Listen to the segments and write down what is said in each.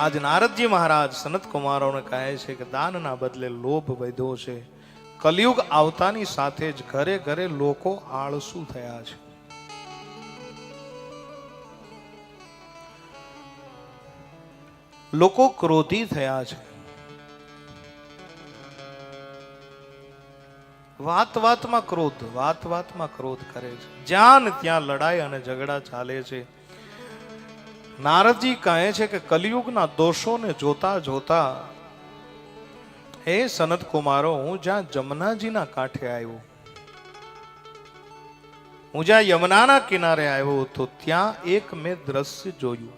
આજ નારદજી મહારાજ સનત કુમારોને કહે છે કે દાનના બદલે લોભ વધ્યો છે. કલયુગ આવતાની સાથે જ ઘરે ઘરે લોકો આળસુ થયા છે. લોકો ક્રોધી થયા છે. વાત વાતમાં ક્રોધ, વાત વાતમાં ક્રોધ કરે છે. જ્યાં ત્યાં લડાઈ અને ઝઘડા ચાલે છે. નારદજી કહે છે કે કલિયુગના દોષોને જોતા જોતા એ સનત કુમારો, હું જ્યાં જમનાજીના કાંઠે આવ્યો, હું જ્યાં યમુનાના કિનારે આવ્યો, તો ત્યાં એક મેં દ્રશ્ય જોયું.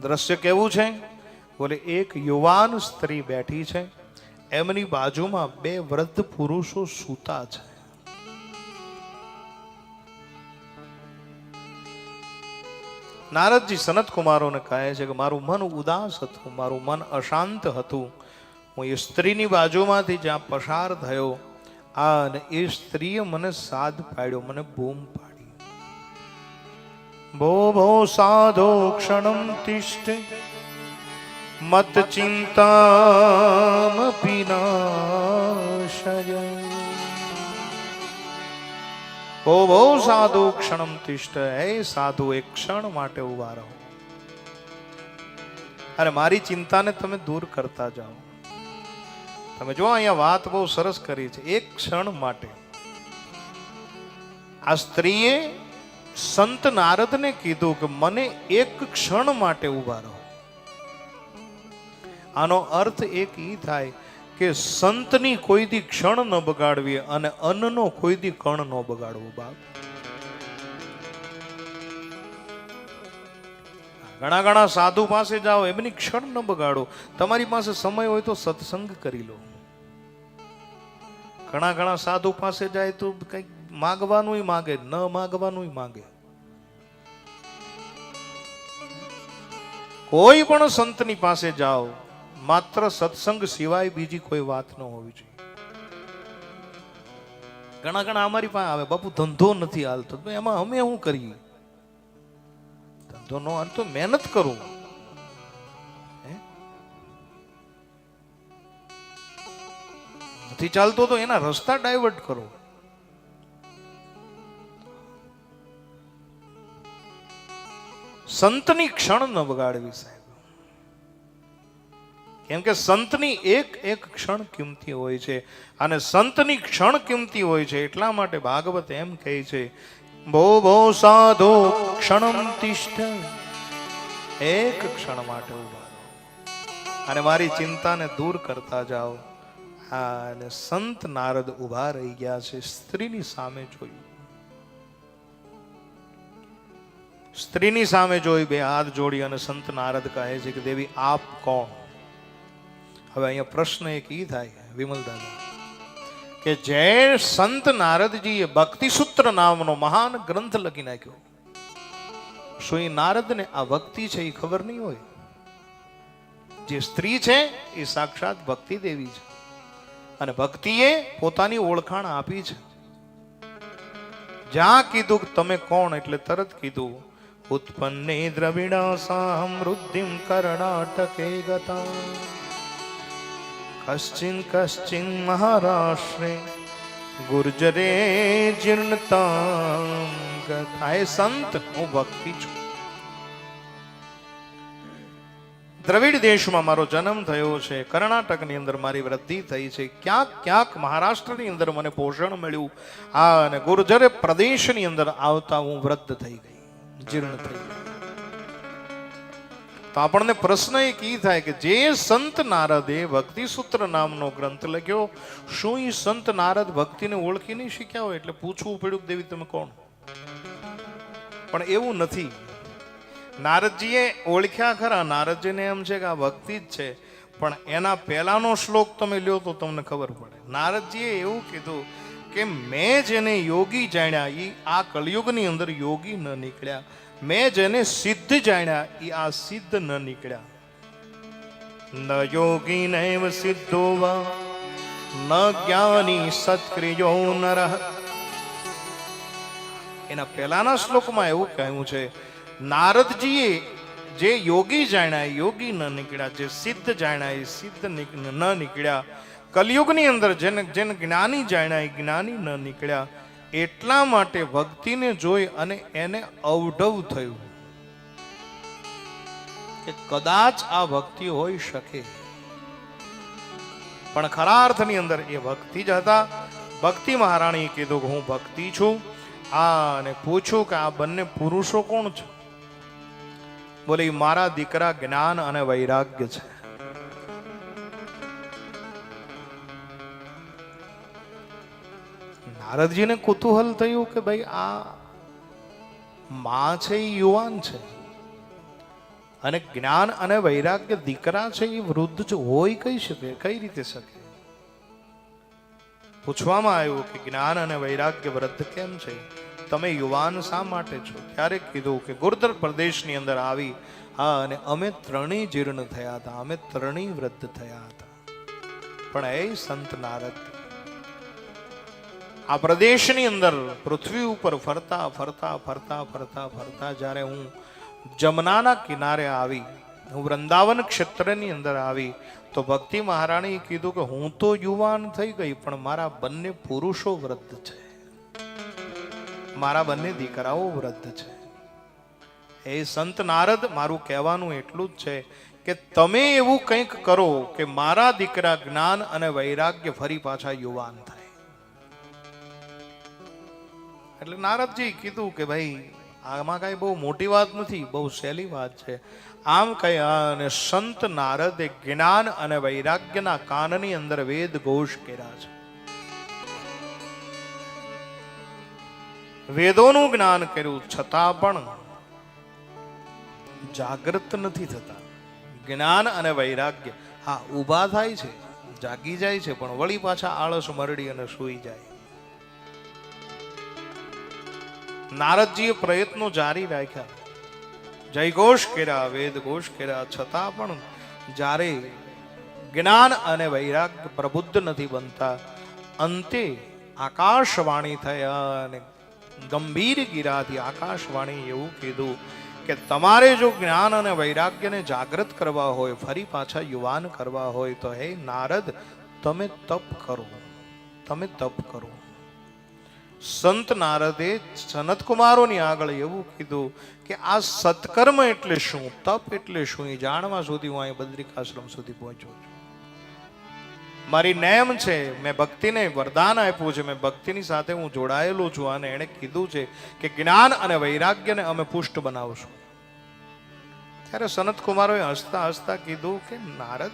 દ્રશ્ય કેવું છે? બોલે, એક યુવાન સ્ત્રી બેઠી છે, એમની બાજુમાં બે વૃદ્ધ પુરુષો સૂતા છે. નારદજી સનત કુમારોને કહે છે કે મારું મન ઉદાસ હતું, મારું મન અશાંત હતું. હું એ સ્ત્રીની બાજુમાંથી જ્યાં પસાર થયો. આ અને એ સ્ત્રીએ મને સાદ પાડ્યો, મને બૂમ પાડી. ભો ભો, સાધો ક્ષણમ તિષ્ઠ, મત ચિંતામ વિનાશય ઓ બહુ સાધુ ક્ષણમ તિષ્ઠ હે સાધુ એક ક્ષણ માટે ઊભા રહો. અરે, મારી ચિંતાને તમે દૂર કરતા જાઓ. તમે જો અહીંયા વાત બહુ સરસ કરી છે. એક ક્ષણ માટે. આ સ્ત્રીએ સંત નારદને કીધું કે મને એક ક્ષણ માટે ઊભા રહો. આનો અર્થ એક ઈ થાય કે સંતની કોઈથી ક્ષણ ન બગાડવી અને અન્નનો કોઈ દી કણ ન બગાડવો બાપ. ઘણા ઘણા સાધુ પાસે જાઓ, એમની ક્ષણ ન બગાડો. તમારી પાસે સમય હોય તો સત્સંગ કરી લો. ઘણા ઘણા સાધુ પાસે જાય તો કંઈક માગવાનું માગે, ન માગવાનું માગે. કોઈ પણ સંતની પાસે જાઓ માત્ર સત્સંગ સિવાય બીજી કોઈ વાત ન હોવી જોઈએ. ઘણા ઘણા અમારી પાસે આવે, બાપુ, ધંધો નથી હાલતો. એમાં અમે શું કરીએ? ધંધો નો હાલતો, મહેનત કરું. નથી ચાલતો તો એના રસ્તા ડાયવર્ટ કરો. સંતની ક્ષણ ન બગાડવી સાહેબ. કેમ કે સંતની એક એક ક્ષણ કિંમતી હોય છે અને સંતની ક્ષણ કિંમતી હોય છે એટલા માટે ભાગવત એમ કહે છે બહુ બહુ સાધો, ક્ષણમ તિષ્ઠ. એક ક્ષણ માટે ઊભા અને મારી ચિંતાને દૂર કરતા જાઓ. હા, અને સંત નારદ ઊભા રહી ગયા છે, સ્ત્રીની સામે જોયું. સ્ત્રીની સામે જોઈ બે હાથ જોડી અને સંત નારદ કહે છે કે, દેવી, આપ કોણ? હવે અહીંયા પ્રશ્ન એક ઈ થાય વિમલ દાદા, કે જે સંત નારદજીએ ભક્તિ સૂત્ર નામનો મહાન ગ્રંથ લખી નાખ્યો. શું એ નારદને આ ભક્તિ છે એ ખબર નહીં હોય? જે સ્ત્રી છે એ સાક્ષાત ભક્તિ દેવી છે. અને ભક્તિએ પોતાની ઓળખાણ આપી છે. જ્યાં કીધું તમે કોણ એટલે તરત કીધું, ઉત્પન્ને દ્રવિડા વૃદ્ધિમ કર્ણાટકે ગતા કશ્ચિન કશ્ચિન મહારાષ્ટ્રે ગુર્જરે જીર્ણતા ગતા સંત હું ભક્તિ છું દ્રવિડ દેશમાં મારો જન્મ થયો છે કર્ણાટકની અંદર મારી વૃદ્ધિ થઈ છે, ક્યાંક ક્યાંક મહારાષ્ટ્રની અંદર મને પોષણ મળ્યું. આ અને ગુર્જરે પ્રદેશની અંદર આવતા હું વૃદ્ધ થઈ ગઈ, જીર્ણ થઈ ગઈ. તો આપણને પ્રશ્ન એક એ થાય કે જે સંત નારદે ભક્તિ સૂત્ર નામનો ગ્રંથ લખ્યો, શું એ સંત નારદ ભક્તિને ઓળખી નહીં શીખ્યા હોય? એટલે પૂછવું પડ્યું દેવી તમે કોણ? પણ એવું નથી. નારદજીએ ઓળખ્યા ખરા, નારદજીને એમ છે કે આ ભક્તિ જ છે. પણ એના પહેલાનો શ્લોક તમે લ્યો તો તમને ખબર પડે. નારદજીએ એવું કીધું કે મેં જેને યોગી જાણ્યા એ આ કળિયુગની અંદર યોગી ન નીકળ્યા. મેં જેને સિદ્ધ જાણ્યા એ આ સિદ્ધ ન નીકળ્યા. ન યોગી નૈવ સિદ્ધો વા, ન જ્ઞાની સત્ક્રિયો નરઃ. એના પહેલાના શ્લોકમાં એવું કહ્યું છે, નારદજીએ જે યોગી જાણ્યા યોગી ન નીકળ્યા. જે સિદ્ધ જાણ્યા એ સિદ્ધ ન નીકળ્યા. કલયુગની અંદર જેને જેને જ્ઞાની જાણ્યા, એ જ્ઞાની ન નીકળ્યા. એટલા માટે ભક્તિને જોઈ અને એને અવઢવ થયું. કે કદાચ આ ભક્તિ હોઈ શકે. પણ ખરા અર્થની અંદર એ ભક્તિ જ હતા. ભક્તિ મહારાણીએ કીધું કે હું ભક્તિ છું. આ અને પૂછું કે આ બંને પુરુષો કોણ છે? બોલે મારા દીકરા જ્ઞાન અને વૈરાગ્ય છે. નારદજીને કુતૂહલ થયું કે ભાઈ આ માં છે એ યુવાન છે. અને જ્ઞાન અને વૈરાગ્ય દીકરા છે એ વૃદ્ધ જ હોય કઈ શકે, કઈ રીતે શકે? પૂછવામાં આવ્યું કે જ્ઞાન અને વૈરાગ્ય વૃદ્ધ કેમ છે? તમે યુવાન શા માટે છો? ત્યારે કીધું કે ગુર્દર પ્રદેશની અંદર આવી, હા, અને અમે ત્રણેય જીર્ણ થયા હતા, અમે ત્રણેય વૃદ્ધ થયા હતા. પણ એ સંત નારદ આ પ્રદેશની અંદર પૃથ્વી ઉપર ફરતા ફરતા ફરતા ફરતા ફરતા જ્યારે હું જમનાના કિનારે આવી, હું વૃંદાવન ક્ષેત્રની અંદર આવી, તો ભક્તિ મહારાણીએ કીધું કે હું તો યુવાન થઈ ગઈ, પણ મારા બંને પુરુષો વૃદ્ધ છે. મારા બંને દીકરાઓ વૃદ્ધ છે. એ સંત નારદ, મારું કહેવાનું એટલું જ છે કે તમે એવું કંઈક કરો કે મારા દીકરા જ્ઞાન અને વૈરાગ્ય ફરી પાછા યુવાન થાય. એટલે નારદજી કીધું કે ભાઈ, આમાં કાંઈ બહુ મોટી વાત નથી, બહુ સહેલી વાત છે. આમ કહ્યા અને સંત નારદે જ્ઞાન અને વૈરાગ્યના કાનની અંદર વેદ ઘોષ કર્યા છે. વેદોનું જ્ઞાન કર્યું છતાં પણ જાગૃત નથી થતા. જ્ઞાન અને વૈરાગ્ય, હા, ઊભા થાય છે, જાગી જાય છે, પણ વળી પાછા આળસ મરડી અને સૂઈ જાય. નારદજીએ પ્રયત્નો જારી રાખ્યા. જયઘોષ કર્યા, વેદ ઘોષ કર્યા, છતાં પણ જ્યારે જ્ઞાન અને વૈરાગ્ય પ્રબુદ્ધ નથી બનતા, અંતે આકાશવાણી થયા અને ગંભીર ગીરાથી આકાશવાણી એવું કીધું કે તમારે જો જ્ઞાન અને વૈરાગ્યને જાગૃત કરવા હોય, ફરી પાછા યુવાન કરવા હોય, તો હે નારદ, તમે તપ કરો. તમે તપ કરો. સંત નારદે સનત કુમારોની આગળ એવું કીધું કે આ સત્કર્મ એટલે શું, તપ એટલે શું, એ જાણવા સુધી હું અહીં બદ્રિકાશ્રમ સુધી પહોંચ્યો છું. મારી નેમ છે, મેં ભક્તિને વરદાન આપ્યું છે, મેં ભક્તિની સાથે હું જોડાયેલો છું અને એણે કીધું છે કે જ્ઞાન અને વૈરાગ્યને અમે પુષ્ટ બનાવશું. ત્યારે સનત કુમારોએ હસતા હસતા કીધું કે નારદ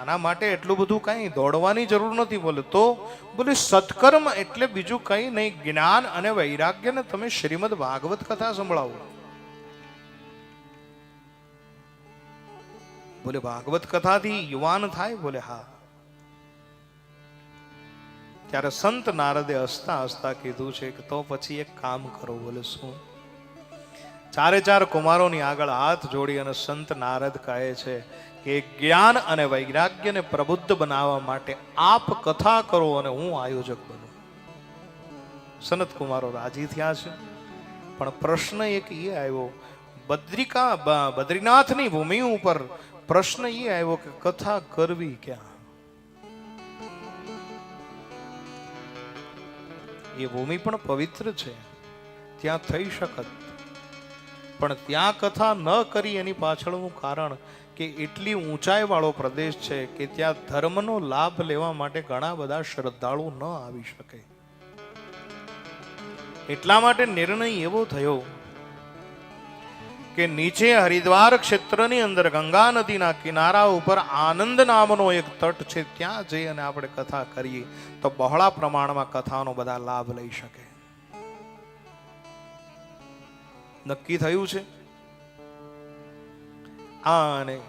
આના માટે એટલું બધું કાંઈ દોડવાની જરૂર નથી બોલે. તો બોલે સત્કર્મ એટલે બીજું કંઈ નહીં. જ્ઞાન અને વૈરાગ્યને તમે શ્રીમદ ભાગવત કથા સંભળાવો. બોલે ભાગવત કથાથી યુવાન થાય બોલે હા. ત્યારે સંત નારદે હસતા હસતા કીધું છે કે તો પછી એક કામ કરો બોલે શું? ચારે ચાર કુમારોની આગળ હાથ જોડી અને સંત નારદ કહે છે કે જ્ઞાન અને વૈરાગ્યને પ્રબુદ્ધ બનાવવા માટે આપ કથા કરો અને હું આયોજક બનું. સનત કુમારો રાજી થયા છે. પણ પ્રશ્ન એક એ આવ્યો, બદ્રિકા બદ્રીનાથની ભૂમિ ઉપર પ્રશ્ન એ આવ્યો કે કથા કરવી ક્યાં? એ ભૂમિ પણ પવિત્ર છે. ત્યાં થઈ શકત. પણ ત્યાં કથા ન કરી એની પાછળનું કારણ કે એટલી ઊંચાઈ વાળો પ્રદેશ છે કે ત્યાં ધર્મનો લાભ લેવા માટે ઘણા બધા શ્રદ્ધાળુ ન આવી શકે. એટલા માટે નિર્ણય એવો થયો કે નીચે હરિદ્વાર ક્ષેત્રની અંદર ગંગા નદીના કિનારા ઉપર આનંદ નામનો એક તટ છે, ત્યાં જઈ અને આપણે કથા કરીએ તો બહોળા પ્રમાણમાં કથાનો બધા લાભ લઈ શકે. નક્કી થયું છે? આ અને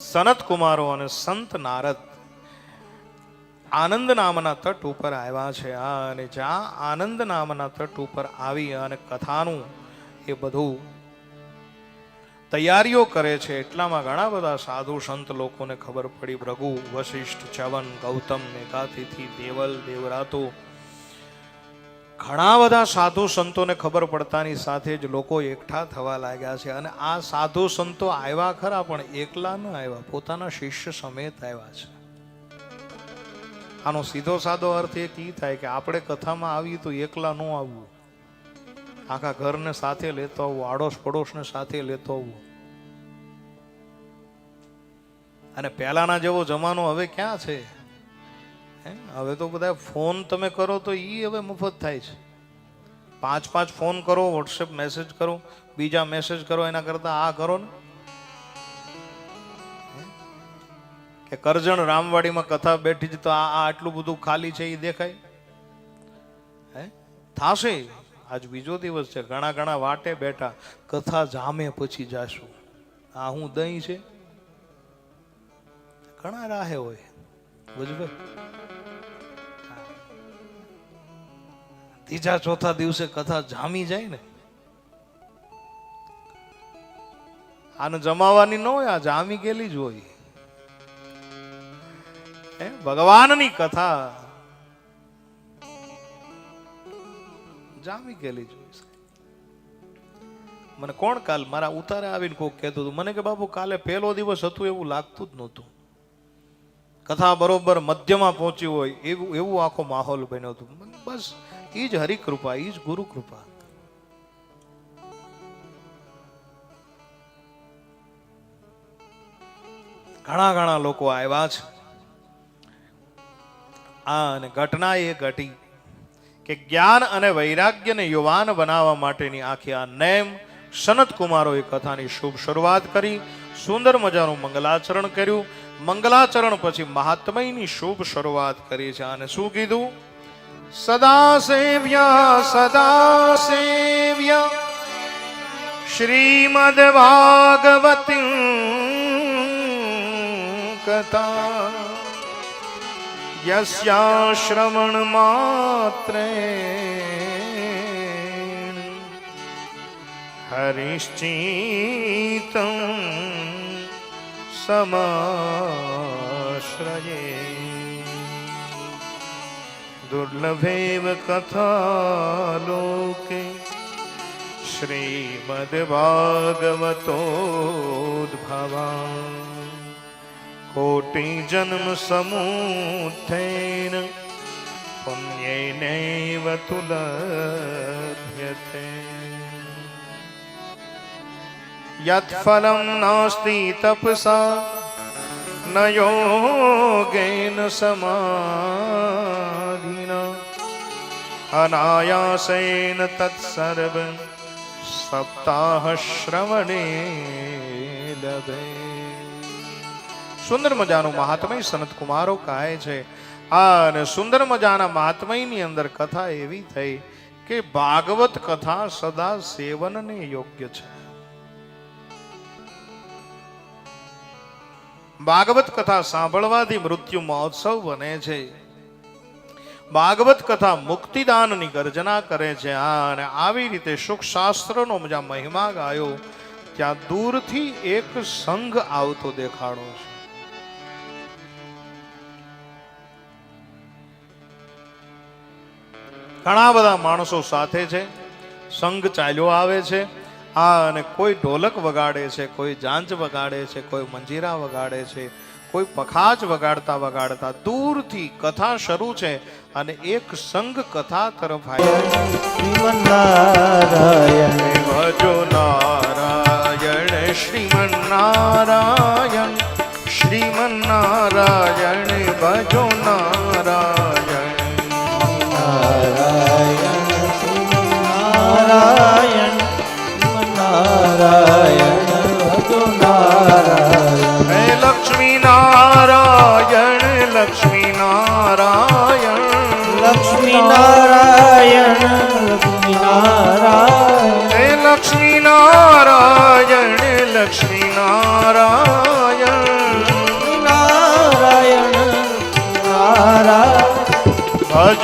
સનત કુમારો અને સંત નારદ આનંદ નામના તટ ઉપર આવ્યા છે. આ અને જ્યાં આનંદ નામના તટ ઉપર આવી અને કથાનું એ બધું તૈયારીઓ કરે છે. એટલામાં ઘણા બધા સાધુ સંત લોકોને ખબર પડી. ભૃગુ, વશિષ્ઠ, ચવન, ગૌતમ, મેઘાતિથિ, દેવલ, દેવરાતો ઘણા બધા સાધુ સંતોને ખબર પડતાની સાથે જ લોકો એકઠા થવા લાગ્યા છે અને આ સાધુ સંતો આવ્યા ખરા, પણ એકલા ન આવ્યા, પોતાના શિષ્ય સમેત આવ્યા છે. આનો સીધો સાદો અર્થ એક ઈ થાય કે આપણે કથામાં આવીએ તો એકલા ન આવવું. આખા ઘરને સાથે લેતો આવવું આડોશ પડોશને સાથે લેતો આવવું. અને પહેલાના જેવો જમાનો હવે ક્યાં છે? હવે તો બધા ફોન તમે કરો તો એ હવે મફત થાય છે. પાંચ પાંચ ફોન કરો વોટ્સએપ મેસેજ કરો, બીજા મેસેજ કરો, એના કરતા આ કરો ને. કે કરજણ રામવાડીમાં કથા બેઠી છે તો આ આટલું બધું ખાલી છે એ દેખાય? હે? થાશે. આજ બીજો દિવસ છે. ઘણા ઘણા વાટે બેઠા. કથા જામે પછી જાશું. આ હું દહીં છે? ઘણા રાહે હોય. બુજભાઈ ત્રીજા ચોથા દિવસે કથા જામી જાય ને. આને જમાવાની ન હોય, આ જામી ગયેલી જ હોય? ભગવાનની કથા જામી ગયેલી જ હોય મને કોણ કાલ મારા ઉતારે આવીને કોક કહેતું હતું? મને કે, બાપુ, કાલે પહેલો દિવસ હતું એવું લાગતું જ નહોતું. કથા બરોબર મધ્યમાં પહોંચી હોય, એવું એવું આખો માહોલ બન્યો હતો. બસ એ જ હરિકૃપા એ જ ગુરુ કૃપા ઘણા ઘણા લોકો આવ્યા છે. આ અને ઘટના એ ઘટી કે જ્ઞાન અને વૈરાગ્યને યુવાન બનાવવા માટેની આખી આ નેમ સનત કુમારોએ કથાની શુભ શરૂઆત કરી, સુંદર મજાનું મંગલાચરણ કર્યું મંગલાચરણ પછી મહાત્મયની શુભ શરૂઆત કરી છે. અને શું કીધું? સદા સેવ્યા સદા સેવ્યા શ્રીમદ ભાગવત કથા. યસ્યાશ્રવણ માત્રે. હરિશ્ચિતં સમાશ્રયે દુર્લભેવ કથા લોકે શ્રીમદ્ભાગવતોદ્ભવા કોટિજન્મ સમુત્થેન પુણ્યેનૈવ તુલભ્યતે નાસ્તી તપસા ન યોગેન સમાધિના અનાયાસેન તત્સર્વ સપ્તાહ શ્રવણે લભે સુંદર મજાનું મહાત્મય સનત કુમારો કહે છે અને સુંદર મજાના મહાત્મયની અંદર કથા એવી થઈ કે ભાગવત કથા સદા સેવનને યોગ્ય છે ભાગવત કથા સાંભળવાથી મૃત્યુ મહોત્સવ બને છે. ભાગવત કથા મુક્તિદાનની ગર્જના કરે છે. આ અને આવી રીતે શાસ્ત્રનો જ્યાં મહિમા ગાયો, ત્યાં દૂરથી એક સંઘ આવતો દેખાડો છે. ઘણા બધા માણસો સાથે છે. સંઘ ચાલ્યો આવે છે. આ અને કોઈ ઢોલક વગાડે છે કોઈ જાંજ વગાડે છે કોઈ મંજીરા વગાડે છે કોઈ પખાજ વગાડતા વગાડતા દૂરથી કથા શરૂ છે અને એક સંઘ કથા તરફ શ્રીમન્નારાયણ ભજો નારાયણ શ્રીમન નારાયણ શ્રીમન નારાયણ ભજો નારાયણ.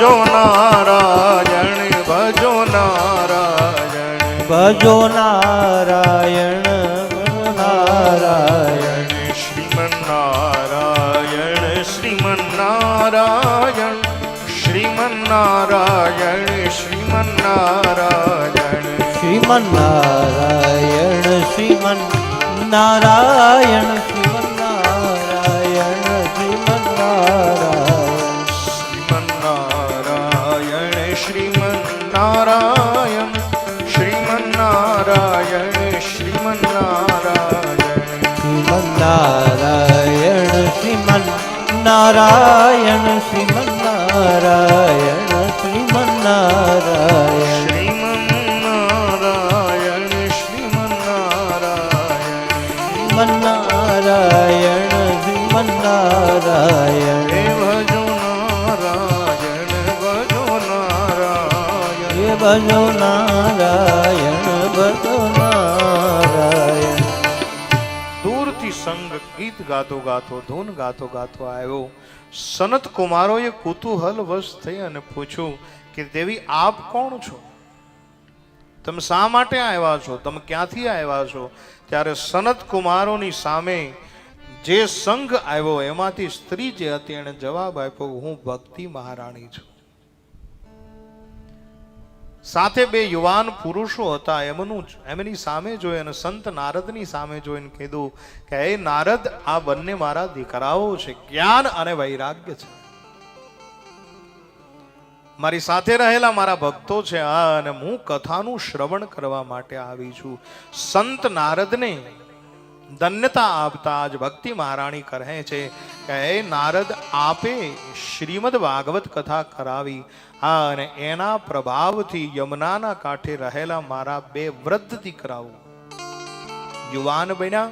ભજો નારાયણ ભજો નારાયણ ભજો નારાયણ. નારાયણ શ્રીમન નારાયણ. શ્રીમન નારાયણ શ્રીમન નારાયણ શ્રીમન નારાયણ શ્રીમન નારાયણ શ્રીમન નારાયણ નારાયણ શ્રીમન નારાયણ શ્રીમન નારાયણ શ્રીમન નારાયણ નારાયણ શ્રીમન નારાયણ ભજો નારાયણ ભજો નારાયણ ભજો નારાયણ ગીત ગાતો, ધૂન ગાતો ગાતો આવ્યો. સનત કુમારોએ કુતૂહલ વશ થઈ અને પૂછ્યું કે, દેવી, આપ કોણ છો? તમે શા માટે આવ્યા છો? તમે ક્યાંથી આવ્યા છો? ત્યારે સનત કુમારોની સામે જે સંઘ આવ્યો, એમાંથી સ્ત્રી જે હતી એણે જવાબ આપ્યો, હું ભક્તિ મહારાણી છું. સાથે બે યુવાન પુરુષો હતા. એમનું એમની સામે જોઈ અને સંત નારદની સામે જોઈને કીધું કે એ નારદ, આ બંને મારા દીકરાઓ છે. જ્ઞાન અને વૈરાગ્ય છે. મારી સાથે રહેલા મારા ભક્તો છે આ અને હું કથાનું શ્રવણ કરવા માટે આવી છું. સંત નારદને ધન્યતા આપતા જ ભક્તિ મહારાણી કહે છે કે એ નારદ, આપે શ્રીમદ ભાગવત કથા કરાવી. હા, અને એના પ્રભાવથી યમુનાના કાંઠે રહેલા મારા બે વૃદ્ધ દીકરાઓ. યુવાન બન્યા.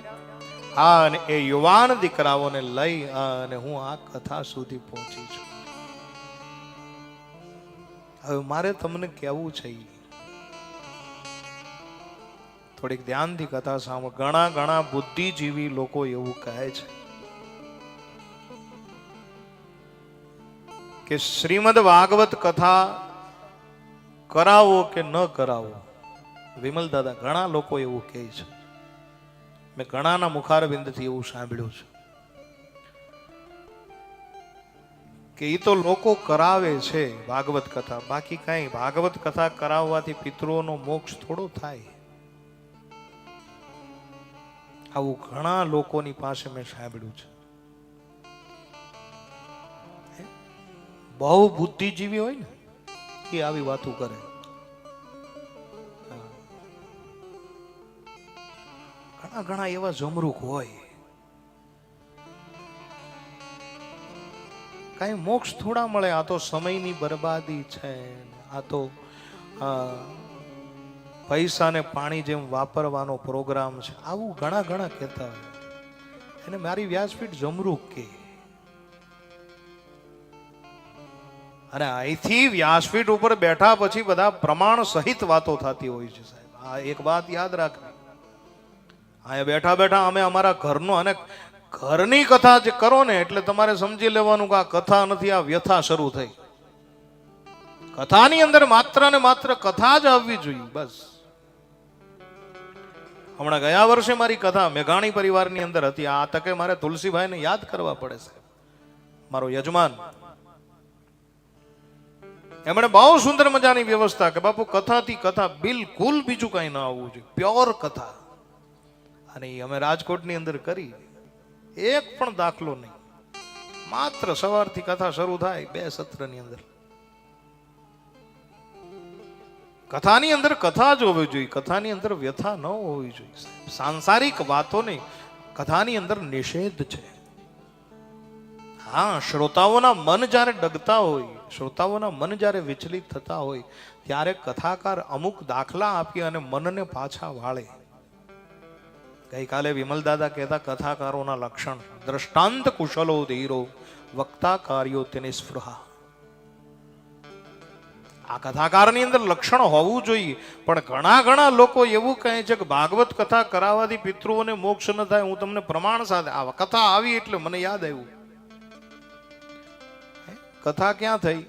હા, અને એ યુવાન દીકરાઓને લઈ અને હું આ કથા સુધી પહોંચી છું. હવે મારે તમને કહેવું છે. થોડીક ધ્યાનથી કથા સાંભળો. ઘણા ઘણા બુદ્ધિજીવી લોકો એવું કહે છે કે શ્રીમદ ભાગવત કથા કરાવો કે ન કરાવો? વિમલ દાદા, ઘણા લોકો એવું કહે છે. મેં ઘણાના મુખારબિંદથી એવું સાંભળ્યું છે કે એ તો લોકો કરાવે છે ભાગવત કથા. બાકી કઈ, ભાગવત કથા કરાવવાથી પિતૃઓનો મોક્ષ થોડો થાય. આવું ઘણા લોકોની પાસે મેં સાંભળ્યું છે. બહુ બુદ્ધિજીવી હોય ને, એ આવી વાતો કરે. ઘણા ઘણા એવા જમરૂક હોય. કઈ મોક્ષ થોડા મળે, આ તો સમયની બરબાદી છે આ તો પૈસાને પાણી જેમ વાપરવાનો પ્રોગ્રામ છે. આવું ઘણા ઘણા કહેતા હોય. એને મારી વ્યાસપીઠ જમરૂક કે. અને અહીંથી વ્યાસપીઠ ઉપર બેઠા પછી બધા પ્રમાણ સહિત વાતો થતી હોય છે સાહેબ. આ એક વાત યાદ રાખવી. અહીંયા બેઠા બેઠા અમે અમારા ઘરનો અને ઘરની કથા જે કરો ને એટલે તમારે સમજી લેવાનું કે આ કથા નથી, આ વ્યથા શરૂ થઈ. કથાની અંદર માત્ર ને માત્ર કથા જ આવવી જોઈએ, બસ. હમણાં ગયા વર્ષે મારી કથા મેઘાણી પરિવારની અંદર હતી. આ તકે મારે તુલસીભાઈને યાદ કરવા પડે છે. મારો યજમાન. એમણે બહુ સુંદર મજાની વ્યવસ્થા કે બાપુ, કથાથી કથા બિલકુલ બીજું કઈ ના આવવું જોઈએ. પ્યોર કથા. અને એ અમે રાજકોટની અંદર કરી. એક પણ દાખલો નહીં. માત્ર સવારથી કથા શરૂ થાય બે સત્રની અંદર. કથાની અંદર કથા જ હોવી જોઈએ, કથાની અંદર વ્યથા ન હોવી જોઈએ. સાંસારિક વાતોને કથાની અંદર નિષેધ છે. હા, શ્રોતાઓના મન જ્યારે ડગતા હોય, શ્રોતાઓના મન જ્યારે વિચલિત થતા હોય, ત્યારે કથાકાર અમુક દાખલા આપી અને મનને પાછા વાળે. ગઈકાલે વિમલ દાદા કહેતા, કથાકારોના લક્ષણ દ્રષ્ટાંત કુશલો ધીરો, વક્તા કાર્યો તેની સ્પૃહા. આ કથાકારની અંદર લક્ષણ હોવું જોઈએ. પણ ઘણા ઘણા લોકો એવું કહે છે કે ભાગવત કથા કરાવવાથી પિતૃઓને મોક્ષ ન થાય. હું તમને પ્રમાણ સાથે આ કથા આવી એટલે મને યાદ આવ્યું? કથા ક્યાં થઈ?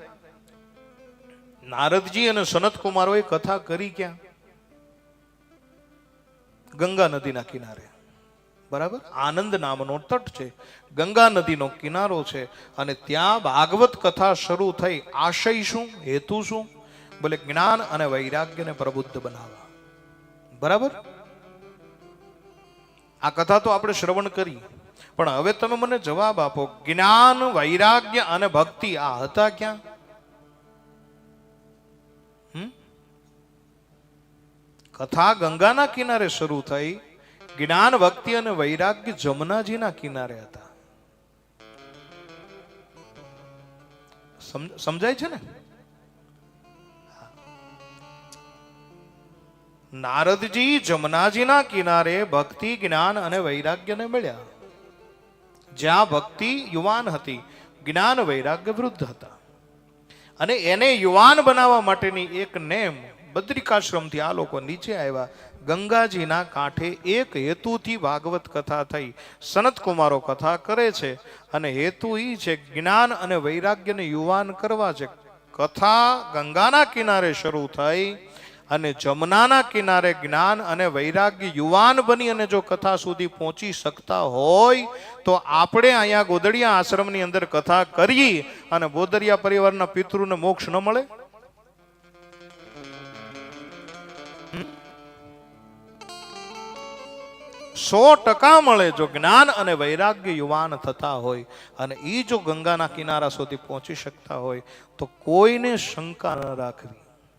નારદજી અને સનત કુમારોએ કથા કરી ક્યાં? ગંગા નદીના કિનારે. બરાબર? આનંદ નામનો તટ છે. ગંગા નદીનો કિનારો છે. અને ત્યાં ભાગવત કથા શરૂ થઈ. આશય શું? હેતુ શું? બોલે, જ્ઞાન અને વૈરાગ્યને પ્રબુદ્ધ બનાવવા. બરાબર? આ કથા તો આપણે શ્રવણ કરી. પણ હવે તમે મને જવાબ આપો. જ્ઞાન, વૈરાગ્ય અને ભક્તિ આ હતા ક્યાં? કથા ગંગાના કિનારે શરૂ થઈ. જ્ઞાન, ભક્તિ અને વૈરાગ્ય જમનાજીના કિનારે હતા. સમજાય છે ને? નારદજી જમનાજીના કિનારે ભક્તિ, જ્ઞાન અને વૈરાગ્યને મળ્યા. જ્યાં ભક્તિ યુવાન હતી, જ્ઞાન, વૈરાગ્ય વૃદ્ધ હતા. અને એને યુવાન બનાવવા માટેની એક નેમ બદ્રિકાશ્રમથી આ લોકો નીચે આવ્યા. ગંગાજીના કાંઠે એક હેતુથી ભાગવત કથા થઈ. સનત કુમારો કથા કરે છે અને હેતુ એ છે જ્ઞાન અને વૈરાગ્યને યુવાન કરવા છે. કથા ગંગાના કિનારે શરૂ થઈ અને જમનાના કિનારે જ્ઞાન અને વૈરાગ્ય યુવાન બની અને જો કથા સુધી પહોંચી શકતા હોય, તો આપણે અહીંયા ગોદડિયા આશ્રમની અંદર કથા કરી અને ગોદડિયા પરિવારના પિતૃને મોક્ષ ન મળે? સો ટકા મળે જો જ્ઞાન અને વૈરાગ્ય યુવાન થતા હોય અને એ જો ગંગાના કિનારા સુધી પહોંચી શકતા હોય તો કોઈને શંકા ન રાખવી.